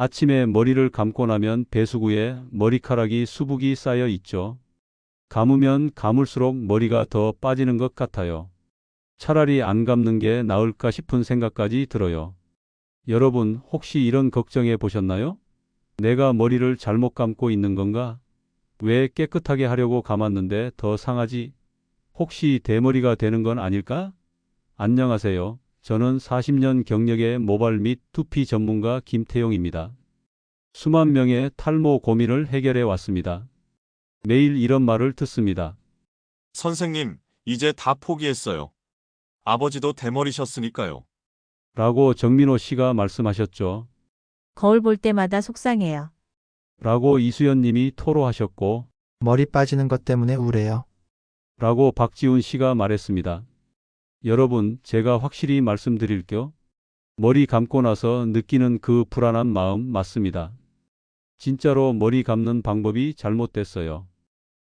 아침에 머리를 감고 나면 배수구에 머리카락이 수북이 쌓여 있죠. 감으면 감을수록 머리가 더 빠지는 것 같아요. 차라리 안 감는 게 나을까 싶은 생각까지 들어요. 여러분, 혹시 이런 걱정해 보셨나요? 내가 머리를 잘못 감고 있는 건가? 왜 깨끗하게 하려고 감았는데 더 상하지? 혹시 대머리가 되는 건 아닐까? 안녕하세요. 저는 40년 경력의 모발 및 두피 전문가 김태용입니다. 수만 명의 탈모 고민을 해결해 왔습니다. 매일 이런 말을 듣습니다. 선생님, 이제 다 포기했어요. 아버지도 대머리셨으니까요. 라고 정민호 씨가 말씀하셨죠. 거울 볼 때마다 속상해요. 라고 이수연 님이 토로하셨고, 머리 빠지는 것 때문에 우울해요. 라고 박지훈 씨가 말했습니다. 여러분, 제가 확실히 말씀드릴게요. 머리 감고 나서 느끼는 그 불안한 마음 맞습니다. 진짜로 머리 감는 방법이 잘못됐어요.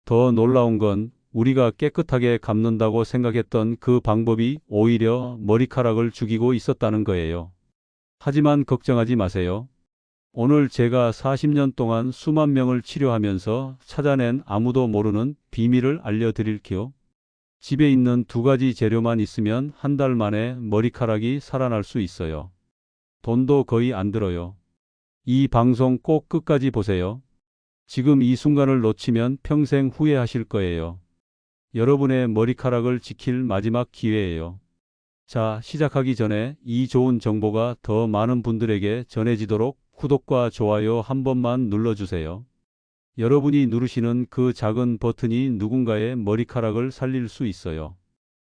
더 놀라운 건 우리가 깨끗하게 감는다고 생각했던 그 방법이 오히려 머리카락을 죽이고 있었다는 거예요. 하지만 걱정하지 마세요. 오늘 제가 40년 동안 수만 명을 치료하면서 찾아낸 아무도 모르는 비밀을 알려드릴게요. 집에 있는 두 가지 재료만 있으면 한 달 만에 머리카락이 살아날 수 있어요. 돈도 거의 안 들어요. 이 방송 꼭 끝까지 보세요. 지금 이 순간을 놓치면 평생 후회하실 거예요. 여러분의 머리카락을 지킬 마지막 기회예요. 자, 시작하기 전에 이 좋은 정보가 더 많은 분들에게 전해지도록 구독과 좋아요 한 번만 눌러주세요. 여러분이 누르시는 그 작은 버튼이 누군가의 머리카락을 살릴 수 있어요.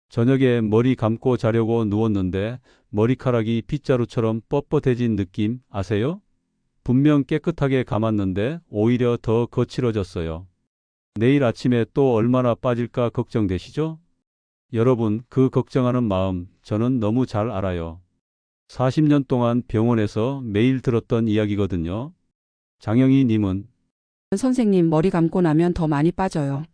저녁에 머리 감고 자려고 누웠는데 머리카락이 빗자루처럼 뻣뻣해진 느낌 아세요? 분명 깨끗하게 감았는데 오히려 더 거칠어졌어요. 내일 아침에 또 얼마나 빠질까 걱정되시죠? 여러분, 그 걱정하는 마음 저는 너무 잘 알아요. 40년 동안 병원에서 매일 들었던 이야기거든요. 장영희 님은 선생님 머리 감고 나면 더 많이 빠져요.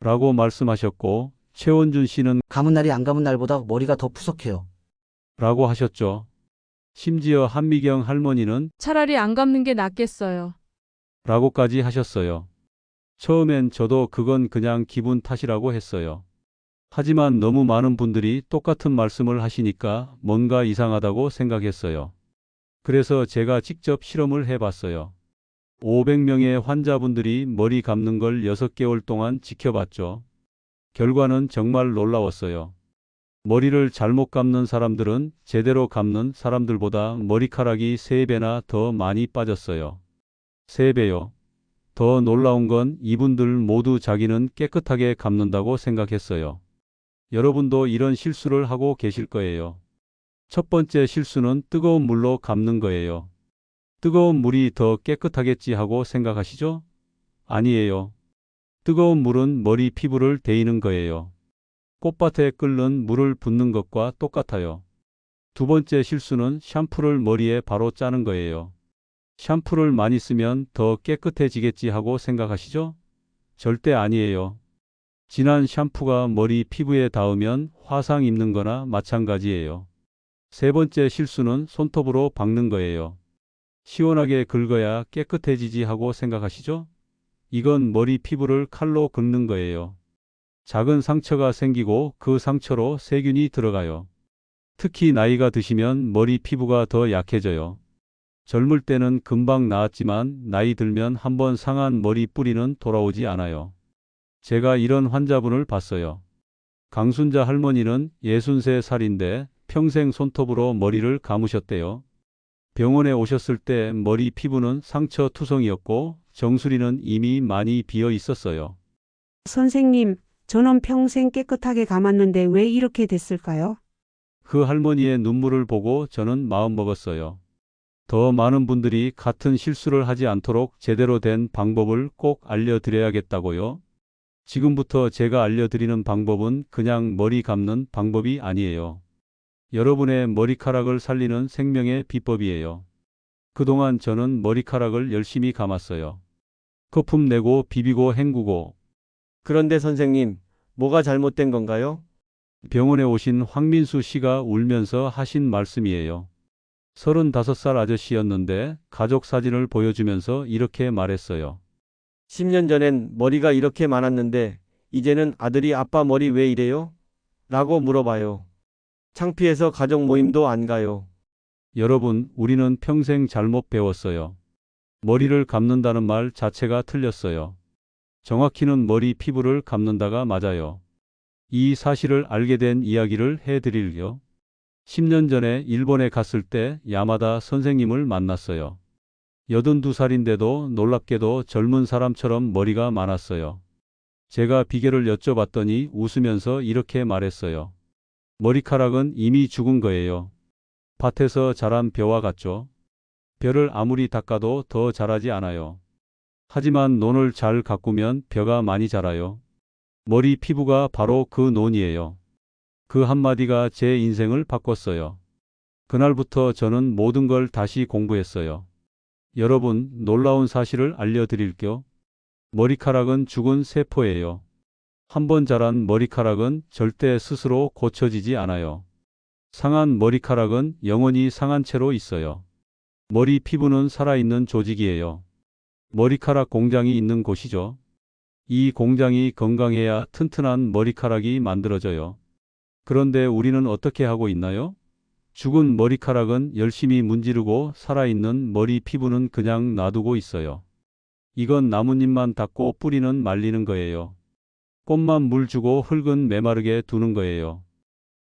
라고 말씀하셨고 최원준 씨는 감은 날이 안 감은 날보다 머리가 더 푸석해요. 라고 하셨죠. 심지어 한미경 할머니는 차라리 안 감는 게 낫겠어요. 라고까지 하셨어요. 처음엔 저도 그건 그냥 기분 탓이라고 했어요. 하지만 너무 많은 분들이 똑같은 말씀을 하시니까 뭔가 이상하다고 생각했어요. 그래서 제가 직접 실험을 해봤어요. 500명의 환자분들이 머리 감는 걸 6개월 동안 지켜봤죠. 결과는 정말 놀라웠어요. 머리를 잘못 감는 사람들은 제대로 감는 사람들보다 머리카락이 3배나 더 많이 빠졌어요. 3배요. 더 놀라운 건 이분들 모두 자기는 깨끗하게 감는다고 생각했어요. 여러분도 이런 실수를 하고 계실 거예요. 첫 번째 실수는 뜨거운 물로 감는 거예요. 뜨거운 물이 더 깨끗하겠지 하고 생각하시죠? 아니에요. 뜨거운 물은 머리 피부를 데이는 거예요. 꽃밭에 끓는 물을 붓는 것과 똑같아요. 두 번째 실수는 샴푸를 머리에 바로 짜는 거예요. 샴푸를 많이 쓰면 더 깨끗해지겠지 하고 생각하시죠? 절대 아니에요. 진한 샴푸가 머리 피부에 닿으면 화상 입는 거나 마찬가지예요. 세 번째 실수는 손톱으로 박는 거예요. 시원하게 긁어야 깨끗해지지 하고 생각하시죠? 이건 머리 피부를 칼로 긁는 거예요. 작은 상처가 생기고 그 상처로 세균이 들어가요. 특히 나이가 드시면 머리 피부가 더 약해져요. 젊을 때는 금방 나았지만 나이 들면 한번 상한 머리 뿌리는 돌아오지 않아요. 제가 이런 환자분을 봤어요. 강순자 할머니는 63살인데 평생 손톱으로 머리를 감으셨대요. 병원에 오셨을 때 머리 피부는 상처 투성이었고 정수리는 이미 많이 비어 있었어요. 선생님, 저는 평생 깨끗하게 감았는데 왜 이렇게 됐을까요? 그 할머니의 눈물을 보고 저는 마음 먹었어요. 더 많은 분들이 같은 실수를 하지 않도록 제대로 된 방법을 꼭 알려드려야겠다고요. 지금부터 제가 알려드리는 방법은 그냥 머리 감는 방법이 아니에요. 여러분의 머리카락을 살리는 생명의 비법이에요. 그동안 저는 머리카락을 열심히 감았어요. 거품 내고 비비고 헹구고 그런데 선생님, 뭐가 잘못된 건가요? 병원에 오신 황민수 씨가 울면서 하신 말씀이에요. 35살 아저씨였는데 가족 사진을 보여주면서 이렇게 말했어요. 10년 전엔 머리가 이렇게 많았는데 이제는 아들이 아빠 머리 왜 이래요? 라고 물어봐요. 창피해서 가족 모임도 안 가요. 여러분, 우리는 평생 잘못 배웠어요. 머리를 감는다는 말 자체가 틀렸어요. 정확히는 머리 피부를 감는다가 맞아요. 이 사실을 알게 된 이야기를 해드릴요. 10년 전에 일본에 갔을 때 야마다 선생님을 만났어요. 82살인데도 놀랍게도 젊은 사람처럼 머리가 많았어요. 제가 비결을 여쭤봤더니 웃으면서 이렇게 말했어요. 머리카락은 이미 죽은 거예요. 밭에서 자란 벼와 같죠? 벼를 아무리 닦아도 더 자라지 않아요. 하지만 논을 잘 가꾸면 벼가 많이 자라요. 머리 피부가 바로 그 논이에요. 그 한마디가 제 인생을 바꿨어요. 그날부터 저는 모든 걸 다시 공부했어요. 여러분, 놀라운 사실을 알려드릴게요. 머리카락은 죽은 세포예요. 한번 자란 머리카락은 절대 스스로 고쳐지지 않아요. 상한 머리카락은 영원히 상한 채로 있어요. 머리 피부는 살아있는 조직이에요. 머리카락 공장이 있는 곳이죠. 이 공장이 건강해야 튼튼한 머리카락이 만들어져요. 그런데 우리는 어떻게 하고 있나요? 죽은 머리카락은 열심히 문지르고 살아있는 머리 피부는 그냥 놔두고 있어요. 이건 나뭇잎만 닦고 뿌리는 말리는 거예요. 꽃만 물 주고 흙은 메마르게 두는 거예요.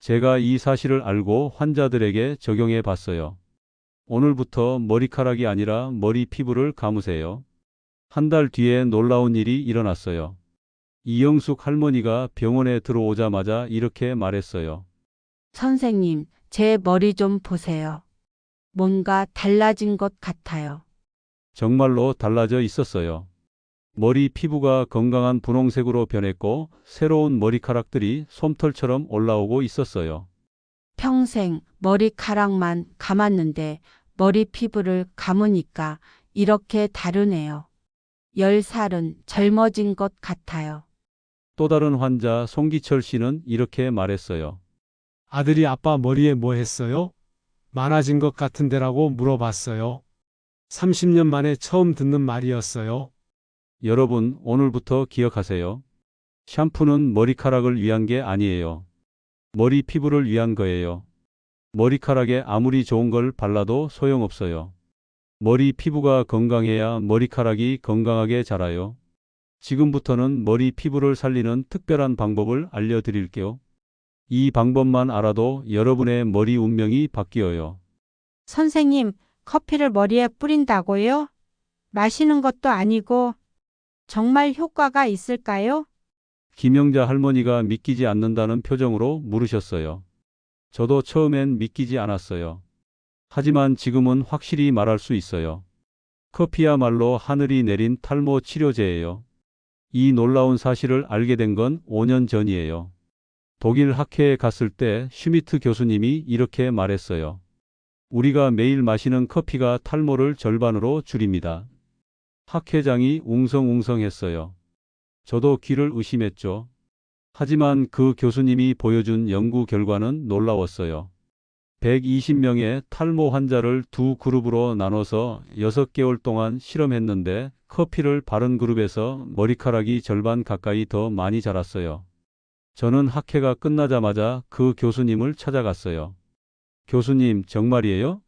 제가 이 사실을 알고 환자들에게 적용해 봤어요. 오늘부터 머리카락이 아니라 머리 피부를 감으세요. 한 달 뒤에 놀라운 일이 일어났어요. 이영숙 할머니가 병원에 들어오자마자 이렇게 말했어요. 선생님, 제 머리 좀 보세요. 뭔가 달라진 것 같아요. 정말로 달라져 있었어요. 머리 피부가 건강한 분홍색으로 변했고 새로운 머리카락들이 솜털처럼 올라오고 있었어요. 평생 머리카락만 감았는데 머리 피부를 감으니까 이렇게 다르네요. 열 살은 젊어진 것 같아요. 또 다른 환자 송기철 씨는 이렇게 말했어요. 아들이 아빠 머리에 뭐 했어요? 많아진 것 같은데라고 물어봤어요. 30년 만에 처음 듣는 말이었어요. 여러분, 오늘부터 기억하세요. 샴푸는 머리카락을 위한 게 아니에요. 머리 피부를 위한 거예요. 머리카락에 아무리 좋은 걸 발라도 소용없어요. 머리 피부가 건강해야 머리카락이 건강하게 자라요. 지금부터는 머리 피부를 살리는 특별한 방법을 알려드릴게요. 이 방법만 알아도 여러분의 머리 운명이 바뀌어요. 선생님, 커피를 머리에 뿌린다고요? 마시는 것도 아니고 정말 효과가 있을까요? 김영자 할머니가 믿기지 않는다는 표정으로 물으셨어요. 저도 처음엔 믿기지 않았어요. 하지만 지금은 확실히 말할 수 있어요. 커피야말로 하늘이 내린 탈모 치료제예요. 이 놀라운 사실을 알게 된 건 5년 전이에요. 독일 학회에 갔을 때 슈미트 교수님이 이렇게 말했어요. 우리가 매일 마시는 커피가 탈모를 절반으로 줄입니다. 학 회장이 웅성웅성했어요. 저도 귀를 의심했죠. 하지만 그 교수님이 보여준 연구 결과는 놀라웠어요. 120명의 탈모 환자를 두 그룹으로 나눠서 6개월 동안 실험했는데 커피를 바른 그룹에서 머리카락이 절반 가까이 더 많이 자랐어요. 저는 학회가 끝나자마자 그 교수님을 찾아갔어요. 교수님, 정말이에요?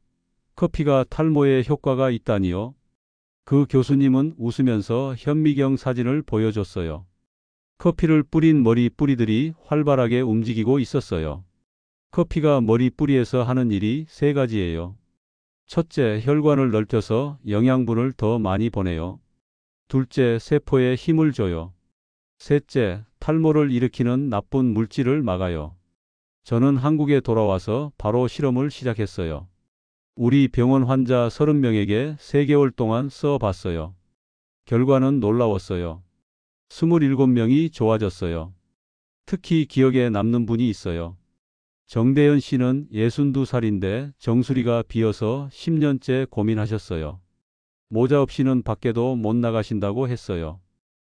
커피가 탈모에 효과가 있다니요? 그 교수님은 웃으면서 현미경 사진을 보여줬어요. 커피를 뿌린 머리 뿌리들이 활발하게 움직이고 있었어요. 커피가 머리 뿌리에서 하는 일이 세 가지예요. 첫째, 혈관을 넓혀서 영양분을 더 많이 보내요. 둘째, 세포에 힘을 줘요. 셋째, 탈모를 일으키는 나쁜 물질을 막아요. 저는 한국에 돌아와서 바로 실험을 시작했어요. 우리 병원 환자 30명에게 3개월 동안 써봤어요. 결과는 놀라웠어요. 27명이 좋아졌어요. 특히 기억에 남는 분이 있어요. 정대현 씨는 62살인데 정수리가 비어서 10년째 고민하셨어요. 모자 없이는 밖에도 못 나가신다고 했어요.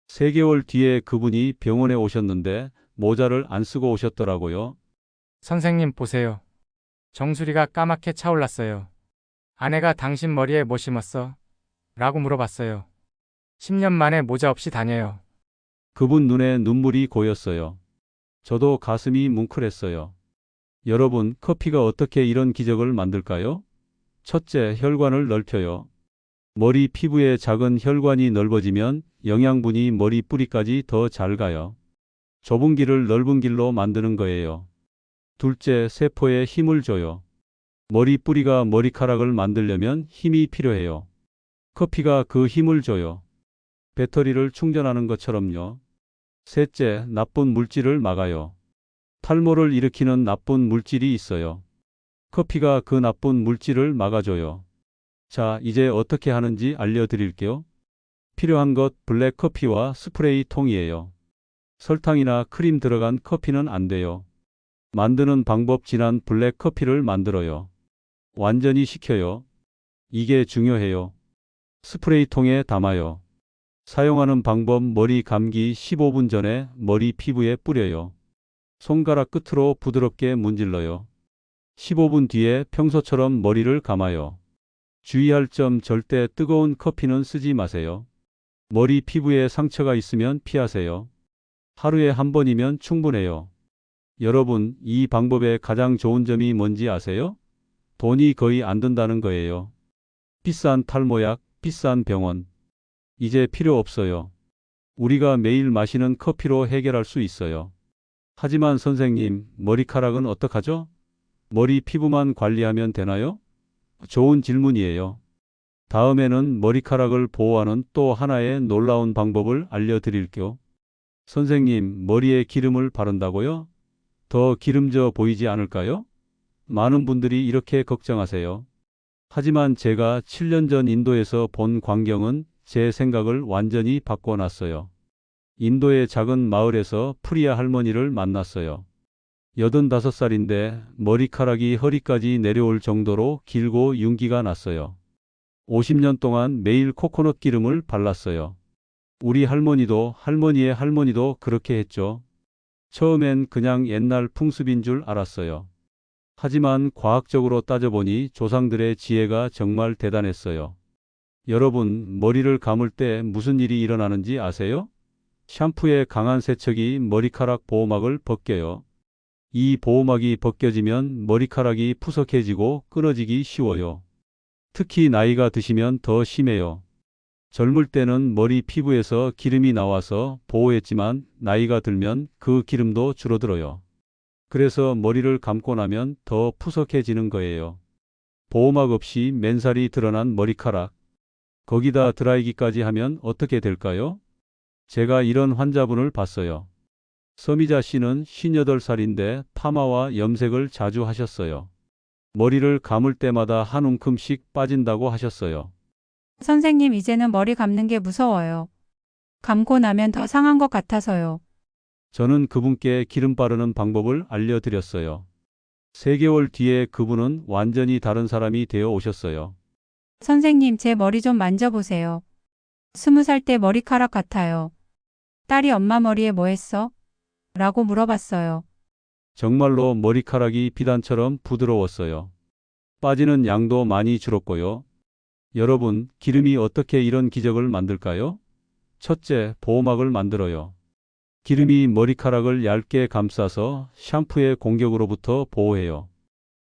3개월 뒤에 그분이 병원에 오셨는데 모자를 안 쓰고 오셨더라고요. 선생님 보세요. 정수리가 까맣게 차올랐어요. 아내가 당신 머리에 뭐 심었어? 라고 물어봤어요. 10년 만에 모자 없이 다녀요. 그분 눈에 눈물이 고였어요. 저도 가슴이 뭉클했어요. 여러분, 커피가 어떻게 이런 기적을 만들까요? 첫째, 혈관을 넓혀요. 머리 피부에 작은 혈관이 넓어지면 영양분이 머리 뿌리까지 더 잘 가요. 좁은 길을 넓은 길로 만드는 거예요. 둘째, 세포에 힘을 줘요. 머리 뿌리가 머리카락을 만들려면 힘이 필요해요. 커피가 그 힘을 줘요. 배터리를 충전하는 것처럼요. 셋째, 나쁜 물질을 막아요. 탈모를 일으키는 나쁜 물질이 있어요. 커피가 그 나쁜 물질을 막아줘요. 자, 이제 어떻게 하는지 알려드릴게요. 필요한 것 블랙 커피와 스프레이 통이에요. 설탕이나 크림 들어간 커피는 안 돼요. 만드는 방법 진한 블랙 커피를 만들어요. 완전히 식혀요. 이게 중요해요. 스프레이 통에 담아요. 사용하는 방법 머리 감기 15분 전에 머리 피부에 뿌려요. 손가락 끝으로 부드럽게 문질러요. 15분 뒤에 평소처럼 머리를 감아요. 주의할 점 절대 뜨거운 커피는 쓰지 마세요. 머리 피부에 상처가 있으면 피하세요. 하루에 한 번이면 충분해요. 여러분, 이 방법의 가장 좋은 점이 뭔지 아세요? 돈이 거의 안 든다는 거예요. 비싼 탈모약, 비싼 병원. 이제 필요 없어요. 우리가 매일 마시는 커피로 해결할 수 있어요. 하지만 선생님, 머리카락은 어떡하죠? 머리 피부만 관리하면 되나요? 좋은 질문이에요. 다음에는 머리카락을 보호하는 또 하나의 놀라운 방법을 알려드릴게요. 선생님, 머리에 기름을 바른다고요? 더 기름져 보이지 않을까요? 많은 분들이 이렇게 걱정하세요. 하지만 제가 7년 전 인도에서 본 광경은 제 생각을 완전히 바꿔놨어요. 인도의 작은 마을에서 프리아 할머니를 만났어요. 85살인데 머리카락이 허리까지 내려올 정도로 길고 윤기가 났어요. 50년 동안 매일 코코넛 기름을 발랐어요. 우리 할머니도 할머니의 할머니도 그렇게 했죠. 처음엔 그냥 옛날 풍습인 줄 알았어요. 하지만 과학적으로 따져보니 조상들의 지혜가 정말 대단했어요. 여러분, 머리를 감을 때 무슨 일이 일어나는지 아세요? 샴푸의 강한 세척이 머리카락 보호막을 벗겨요. 이 보호막이 벗겨지면 머리카락이 푸석해지고 끊어지기 쉬워요. 특히 나이가 드시면 더 심해요. 젊을 때는 머리 피부에서 기름이 나와서 보호했지만 나이가 들면 그 기름도 줄어들어요. 그래서 머리를 감고 나면 더 푸석해지는 거예요. 보호막 없이 맨살이 드러난 머리카락. 거기다 드라이기까지 하면 어떻게 될까요? 제가 이런 환자분을 봤어요. 서미자 씨는 58살인데 파마와 염색을 자주 하셨어요. 머리를 감을 때마다 한 움큼씩 빠진다고 하셨어요. 선생님, 이제는 머리 감는 게 무서워요. 감고 나면 더 상한 것 같아서요. 저는 그분께 기름 바르는 방법을 알려드렸어요. 3개월 뒤에 그분은 완전히 다른 사람이 되어 오셨어요. 선생님, 제 머리 좀 만져보세요. 스무 살 때 머리카락 같아요. 딸이 엄마 머리에 뭐 했어? 라고 물어봤어요. 정말로 머리카락이 비단처럼 부드러웠어요. 빠지는 양도 많이 줄었고요. 여러분, 기름이 어떻게 이런 기적을 만들까요? 첫째, 보호막을 만들어요. 기름이 머리카락을 얇게 감싸서 샴푸의 공격으로부터 보호해요.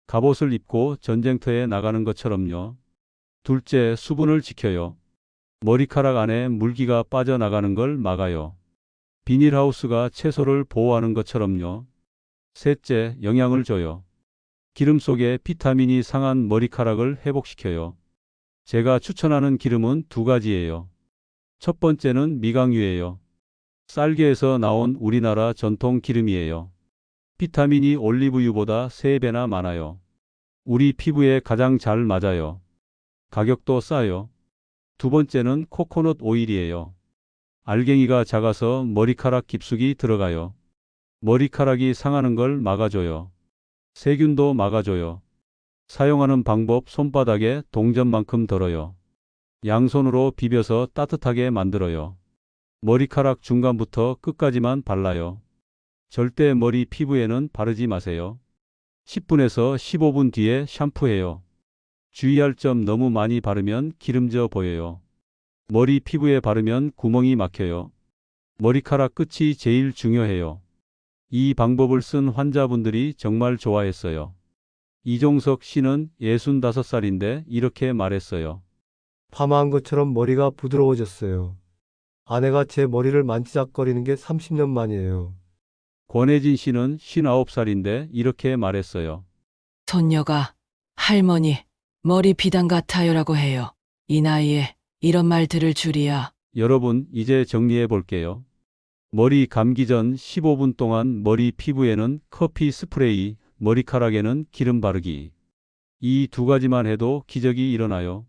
갑옷을 입고 전쟁터에 나가는 것처럼요. 둘째, 수분을 지켜요. 머리카락 안에 물기가 빠져나가는 걸 막아요. 비닐하우스가 채소를 보호하는 것처럼요. 셋째, 영양을 줘요. 기름 속에 비타민이 상한 머리카락을 회복시켜요. 제가 추천하는 기름은 두 가지예요. 첫 번째는 미강유예요. 쌀개에서 나온 우리나라 전통 기름이에요. 비타민이 올리브유보다 3배나 많아요. 우리 피부에 가장 잘 맞아요. 가격도 싸요. 두 번째는 코코넛 오일이에요. 알갱이가 작아서 머리카락 깊숙이 들어가요. 머리카락이 상하는 걸 막아줘요. 세균도 막아줘요. 사용하는 방법 손바닥에 동전만큼 덜어요. 양손으로 비벼서 따뜻하게 만들어요. 머리카락 중간부터 끝까지만 발라요. 절대 머리 피부에는 바르지 마세요. 10분에서 15분 뒤에 샴푸해요. 주의할 점 너무 많이 바르면 기름져 보여요. 머리 피부에 바르면 구멍이 막혀요. 머리카락 끝이 제일 중요해요. 이 방법을 쓴 환자분들이 정말 좋아했어요. 이종석 씨는 65살인데 이렇게 말했어요. 파마한 것처럼 머리가 부드러워졌어요. 아내가 제 머리를 만지작거리는 게 30년 만이에요. 권혜진 씨는 59살인데 이렇게 말했어요. 손녀가 할머니 머리 비단 같아요라고 해요. 이 나이에 이런 말 들을 줄이야. 여러분, 이제 정리해 볼게요. 머리 감기 전 15분 동안 머리 피부에는 커피 스프레이, 머리카락에는 기름 바르기. 이 두 가지만 해도 기적이 일어나요.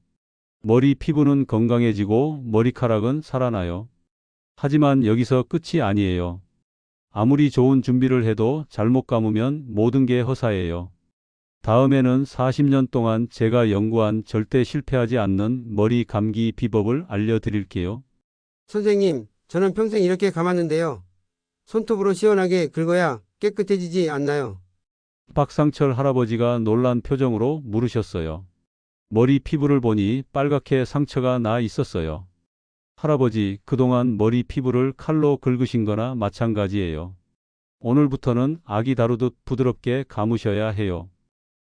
머리 피부는 건강해지고 머리카락은 살아나요. 하지만 여기서 끝이 아니에요. 아무리 좋은 준비를 해도 잘못 감으면 모든 게 허사예요. 다음에는 40년 동안 제가 연구한 절대 실패하지 않는 머리 감기 비법을 알려드릴게요. 선생님, 저는 평생 이렇게 감았는데요. 손톱으로 시원하게 긁어야 깨끗해지지 않나요? 박상철 할아버지가 놀란 표정으로 물으셨어요. 머리 피부를 보니 빨갛게 상처가 나 있었어요. 할아버지, 그동안 머리 피부를 칼로 긁으신 거나 마찬가지예요. 오늘부터는 아기 다루듯 부드럽게 감으셔야 해요.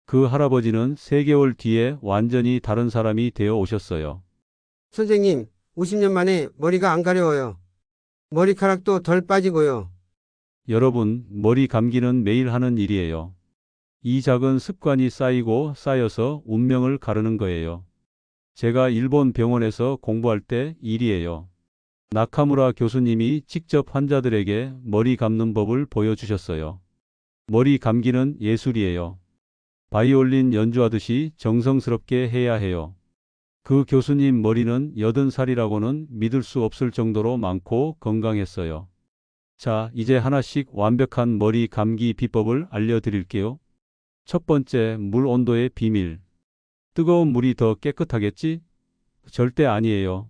그 할아버지는 3개월 뒤에 완전히 다른 사람이 되어 오셨어요. 선생님, 50년 만에 머리가 안 가려워요. 머리카락도 덜 빠지고요. 여러분, 머리 감기는 매일 하는 일이에요. 이 작은 습관이 쌓이고 쌓여서 운명을 가르는 거예요. 제가 일본 병원에서 공부할 때 일이에요. 나카무라 교수님이 직접 환자들에게 머리 감는 법을 보여주셨어요. 머리 감기는 예술이에요. 바이올린 연주하듯이 정성스럽게 해야 해요. 그 교수님 머리는 80살이라고는 믿을 수 없을 정도로 많고 건강했어요. 자, 이제 하나씩 완벽한 머리 감기 비법을 알려드릴게요. 첫 번째, 물 온도의 비밀. 뜨거운 물이 더 깨끗하겠지? 절대 아니에요.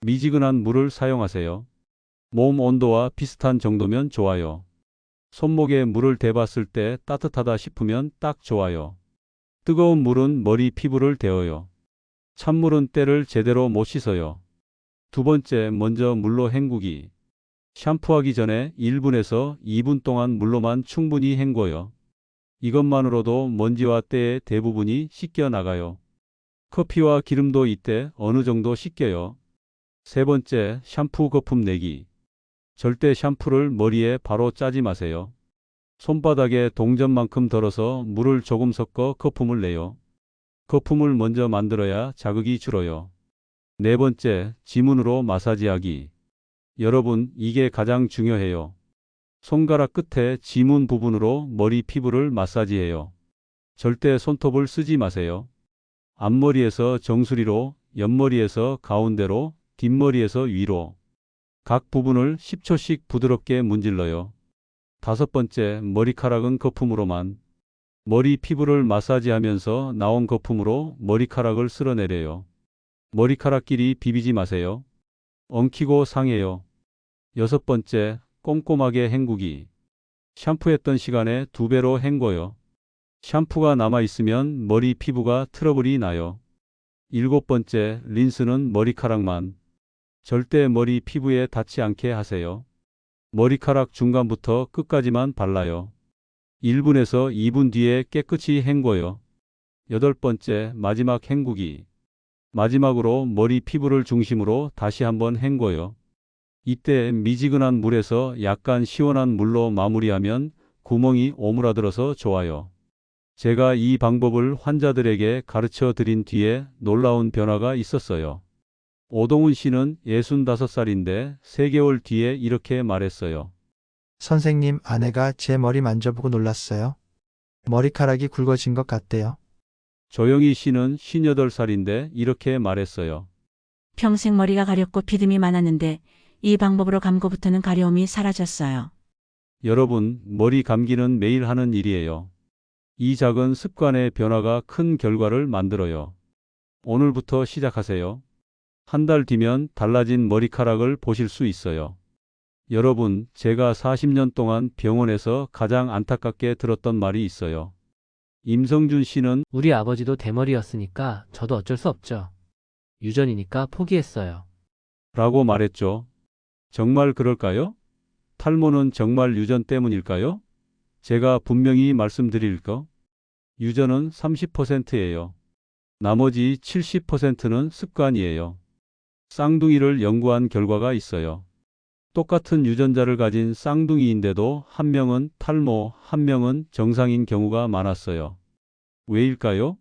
미지근한 물을 사용하세요. 몸 온도와 비슷한 정도면 좋아요. 손목에 물을 대봤을 때 따뜻하다 싶으면 딱 좋아요. 뜨거운 물은 머리 피부를 데워요. 찬물은 때를 제대로 못 씻어요. 두 번째, 먼저 물로 헹구기. 샴푸하기 전에 1분에서 2분 동안 물로만 충분히 헹궈요. 이것만으로도 먼지와 때의 대부분이 씻겨 나가요. 커피와 기름도 이때 어느 정도 씻겨요. 세 번째, 샴푸 거품 내기. 절대 샴푸를 머리에 바로 짜지 마세요. 손바닥에 동전만큼 덜어서 물을 조금 섞어 거품을 내요. 거품을 먼저 만들어야 자극이 줄어요. 네 번째, 지문으로 마사지하기. 여러분, 이게 가장 중요해요. 손가락 끝에 지문 부분으로 머리 피부를 마사지해요. 절대 손톱을 쓰지 마세요. 앞머리에서 정수리로, 옆머리에서 가운데로, 뒷머리에서 위로. 각 부분을 10초씩 부드럽게 문질러요. 다섯 번째, 머리카락은 거품으로만. 머리 피부를 마사지하면서 나온 거품으로 머리카락을 쓸어내려요. 머리카락끼리 비비지 마세요. 엉키고 상해요. 여섯 번째, 꼼꼼하게 헹구기. 샴푸했던 시간에 두 배로 헹궈요. 샴푸가 남아있으면 머리 피부가 트러블이 나요. 일곱 번째, 린스는 머리카락만. 절대 머리 피부에 닿지 않게 하세요. 머리카락 중간부터 끝까지만 발라요. 1분에서 2분 뒤에 깨끗이 헹궈요. 여덟 번째, 마지막 헹구기. 마지막으로 머리 피부를 중심으로 다시 한번 헹궈요. 이때 미지근한 물에서 약간 시원한 물로 마무리하면 구멍이 오므라들어서 좋아요. 제가 이 방법을 환자들에게 가르쳐 드린 뒤에 놀라운 변화가 있었어요. 오동훈 씨는 65살인데 3개월 뒤에 이렇게 말했어요. 선생님, 아내가 제 머리 만져보고 놀랐어요. 머리카락이 굵어진 것 같대요. 조영희 씨는 58살인데 이렇게 말했어요. 평생 머리가 가렵고 비듬이 많았는데 이 방법으로 감고부터는 가려움이 사라졌어요. 여러분, 머리 감기는 매일 하는 일이에요. 이 작은 습관의 변화가 큰 결과를 만들어요. 오늘부터 시작하세요. 한 달 뒤면 달라진 머리카락을 보실 수 있어요. 여러분, 제가 40년 동안 병원에서 가장 안타깝게 들었던 말이 있어요. 임성준 씨는 우리 아버지도 대머리였으니까 저도 어쩔 수 없죠. 유전이니까 포기했어요. 라고 말했죠. 정말 그럴까요? 탈모는 정말 유전 때문일까요? 제가 분명히 말씀드릴 거. 유전은 30%예요. 나머지 70%는 습관이에요. 쌍둥이를 연구한 결과가 있어요. 똑같은 유전자를 가진 쌍둥이인데도 한 명은 탈모, 한 명은 정상인 경우가 많았어요. 왜일까요?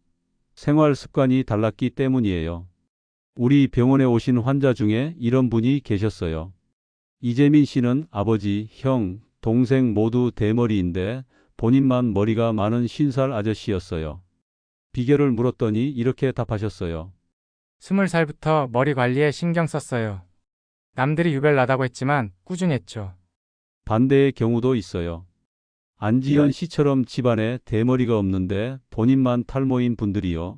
생활 습관이 달랐기 때문이에요. 우리 병원에 오신 환자 중에 이런 분이 계셨어요. 이재민 씨는 아버지, 형, 동생 모두 대머리인데 본인만 머리가 많은 50살 아저씨였어요. 비결을 물었더니 이렇게 답하셨어요. 스물 살부터 머리 관리에 신경 썼어요. 남들이 유별나다고 했지만 꾸준히 했죠. 반대의 경우도 있어요. 안지현 씨처럼 집안에 대머리가 없는데 본인만 탈모인 분들이요.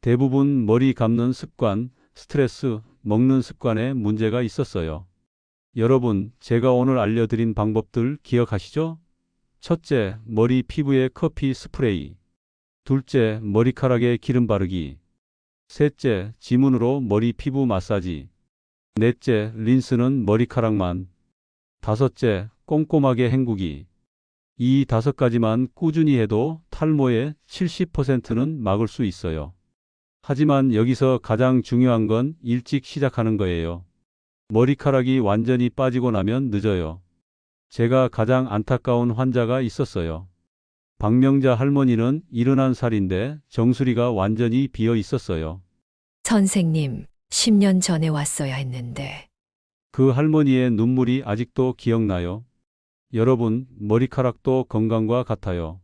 대부분 머리 감는 습관, 스트레스, 먹는 습관에 문제가 있었어요. 여러분, 제가 오늘 알려드린 방법들 기억하시죠? 첫째, 머리 피부에 커피 스프레이. 둘째, 머리카락에 기름 바르기. 셋째, 지문으로 머리 피부 마사지. 넷째, 린스는 머리카락만. 다섯째, 꼼꼼하게 헹구기. 이 다섯 가지만 꾸준히 해도 탈모의 70%는 막을 수 있어요. 하지만 여기서 가장 중요한 건 일찍 시작하는 거예요. 머리카락이 완전히 빠지고 나면 늦어요. 제가 가장 안타까운 환자가 있었어요. 박명자 할머니는 71살인데 정수리가 완전히 비어 있었어요. 선생님, 10년 전에 왔어야 했는데. 그 할머니의 눈물이 아직도 기억나요. 여러분, 머리카락도 건강과 같아요.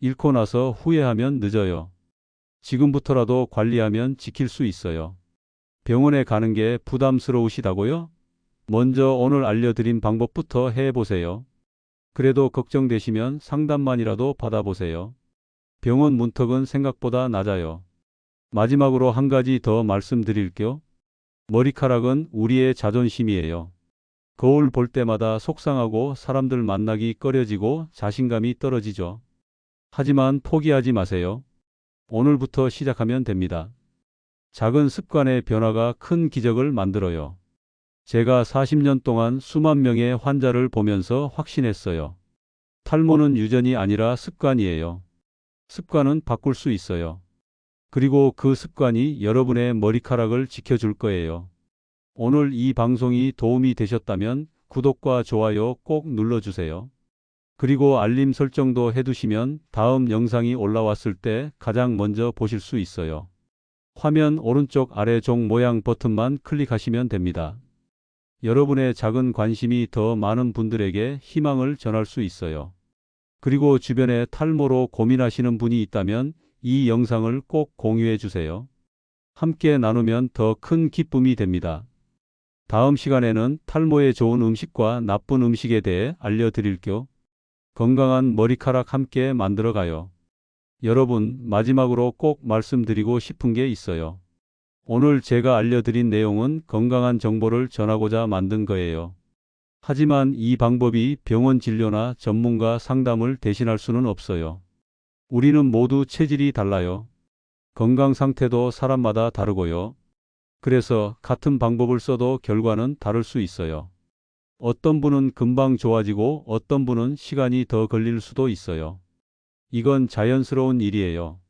잃고 나서 후회하면 늦어요. 지금부터라도 관리하면 지킬 수 있어요. 병원에 가는 게 부담스러우시다고요? 먼저 오늘 알려드린 방법부터 해보세요. 그래도 걱정되시면 상담만이라도 받아보세요. 병원 문턱은 생각보다 낮아요. 마지막으로 한 가지 더 말씀드릴게요. 머리카락은 우리의 자존심이에요. 거울 볼 때마다 속상하고 사람들 만나기 꺼려지고 자신감이 떨어지죠. 하지만 포기하지 마세요. 오늘부터 시작하면 됩니다. 작은 습관의 변화가 큰 기적을 만들어요. 제가 40년 동안 수만 명의 환자를 보면서 확신했어요. 탈모는 유전이 아니라 습관이에요. 습관은 바꿀 수 있어요. 그리고 그 습관이 여러분의 머리카락을 지켜줄 거예요. 오늘 이 방송이 도움이 되셨다면 구독과 좋아요 꼭 눌러주세요. 그리고 알림 설정도 해두시면 다음 영상이 올라왔을 때 가장 먼저 보실 수 있어요. 화면 오른쪽 아래 종 모양 버튼만 클릭하시면 됩니다. 여러분의 작은 관심이 더 많은 분들에게 희망을 전할 수 있어요. 그리고 주변에 탈모로 고민하시는 분이 있다면 이 영상을 꼭 공유해 주세요. 함께 나누면 더 큰 기쁨이 됩니다. 다음 시간에는 탈모에 좋은 음식과 나쁜 음식에 대해 알려드릴게요. 건강한 머리카락 함께 만들어 가요. 여러분, 마지막으로 꼭 말씀드리고 싶은 게 있어요. 오늘 제가 알려드린 내용은 건강한 정보를 전하고자 만든 거예요. 하지만 이 방법이 병원 진료나 전문가 상담을 대신할 수는 없어요. 우리는 모두 체질이 달라요. 건강 상태도 사람마다 다르고요. 그래서 같은 방법을 써도 결과는 다를 수 있어요. 어떤 분은 금방 좋아지고 어떤 분은 시간이 더 걸릴 수도 있어요. 이건 자연스러운 일이에요.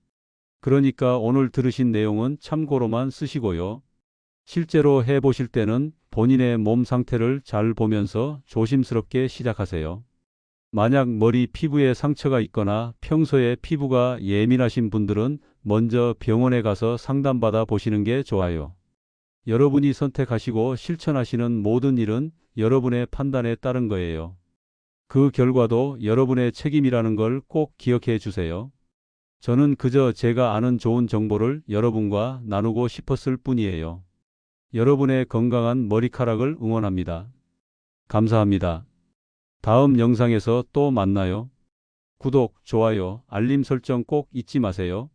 그러니까 오늘 들으신 내용은 참고로만 쓰시고요. 실제로 해보실 때는 본인의 몸 상태를 잘 보면서 조심스럽게 시작하세요. 만약 머리 피부에 상처가 있거나 평소에 피부가 예민하신 분들은 먼저 병원에 가서 상담받아 보시는 게 좋아요. 여러분이 선택하시고 실천하시는 모든 일은 여러분의 판단에 따른 거예요. 그 결과도 여러분의 책임이라는 걸 꼭 기억해 주세요. 저는 그저 제가 아는 좋은 정보를 여러분과 나누고 싶었을 뿐이에요. 여러분의 건강한 머리카락을 응원합니다. 감사합니다. 다음 영상에서 또 만나요. 구독, 좋아요, 알림 설정 꼭 잊지 마세요.